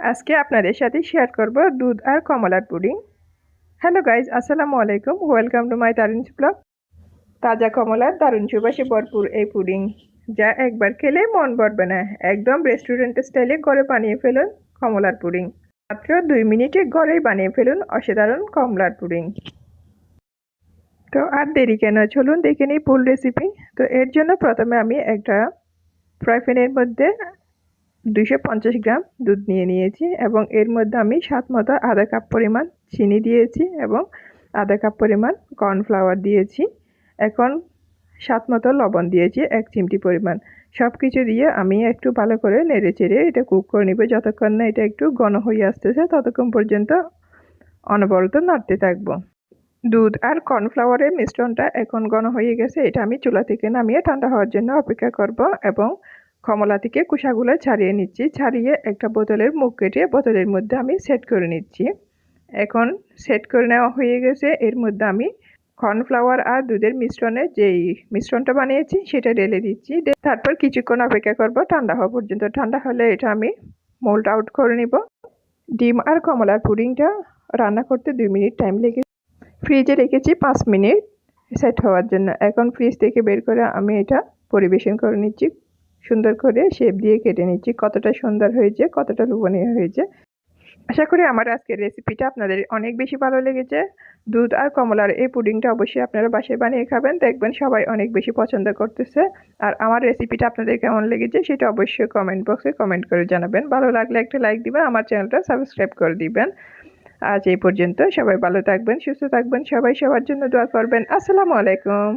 আজকে আপনাদের সাথে শেয়ার করব দুধ আর কমলার পুডিং। হ্যালো গাইজ আসসালামু আলাইকুম। ওয়েলকাম টু মাই তারুণ ব্লগ তাজা কমলার দারুণ সুবাসে ভরপুর এই পুডিং। যা একবার খেলে মন ভরবে না। একদম রেস্টুরেন্ট স্টাইলে ঘরে বানিয়ে ফেলুন কমলার পুডিং। মাত্র দুই মিনিটে ঘরেই বানিয়ে ফেলুন অসাধারণ কমলার পুডিং। তো আর দেরি কেন? চলুন দেখে নিই ফুল রেসিপি তো এর জন্য প্রথমে আমি একটা ফ্রাই প্যানের মধ্যে দুশো পঞ্চাশ গ্রাম দুধ নিয়ে নিয়েছি এবং এর মধ্যে আমি সাত মতো আধা কাপ পরিমাণ চিনি দিয়েছি এবং আধা কাপ পরিমাণ কর্নফ্লাওয়ার দিয়েছি। এখন সাত মতো লবণ দিয়েছি, এক চিমটি পরিমাণ। সব কিছু দিয়ে আমি একটু ভালো করে নেড়ে চেড়ে এটা কুক করে নিব। যতক্ষণ না এটা একটু ঘন হয়ে আসতেছে, ততক্ষণ পর্যন্ত অনবরত নাড়তে থাকব। দুধ আর কর্নফ্লাওয়ারের মিশ্রণটা এখন ঘন হয়ে গেছে, এটা আমি চুলা থেকে নামিয়ে ঠান্ডা হওয়ার জন্য অপেক্ষা করব এবং কমলা থেকে কুসাগুলো ছাড়িয়ে নিচ্ছি। ছাড়িয়ে একটা বোতলের মুখ কেটে বোতলের মধ্যে আমি সেট করে নিচ্ছি। এখন সেট করে নেওয়া হয়ে গেছে। এর মধ্যে আমি কর্নফ্লাওয়ার আর দুধের মিশ্রণে যেই মিশ্রণটা বানিয়েছি সেটা ঢেলে দিচ্ছি। তারপর কিছুক্ষণ অপেক্ষা করব। ঠান্ডা হওয়া পর্যন্ত। ঠান্ডা হলে এটা আমি মোল্ড আউট করে নিব। ডিম আর কমলার পুডিংটা রান্না করতে দুই মিনিট টাইম লেগে ফ্রিজে রেখেছি পাঁচ মিনিট সেট হওয়ার জন্য। এখন ফ্রিজ থেকে বের করে আমি এটা পরিবেশন করে নিচ্ছি। সুন্দর করে শেপ দিয়ে কেটে নিচ্ছি। কতটা সুন্দর হয়েছে, কতটা লোভনীয় হয়েছে। আশা করি আমার আজকের রেসিপিটা আপনাদের অনেক বেশি ভালো লেগেছে। দুধ আর কমলার এই পুডিংটা অবশ্যই আপনারা বাসায় বানিয়ে খাবেন। দেখবেন সবাই অনেক বেশি পছন্দ করতেছে। আর আমার রেসিপিটা আপনাদের কেমন লেগেছে সেটা অবশ্যই কমেন্ট বক্সে কমেন্ট করে জানাবেন। ভালো লাগলে একটা লাইক দিবেন, আমার চ্যানেলটা সাবস্ক্রাইব করে দিবেন। আজ এই পর্যন্ত সবাই ভালো থাকবেন, সুস্থ থাকবেন, সবাই সবার জন্য দোয়া করবেন। আসসালামু আলাইকুম।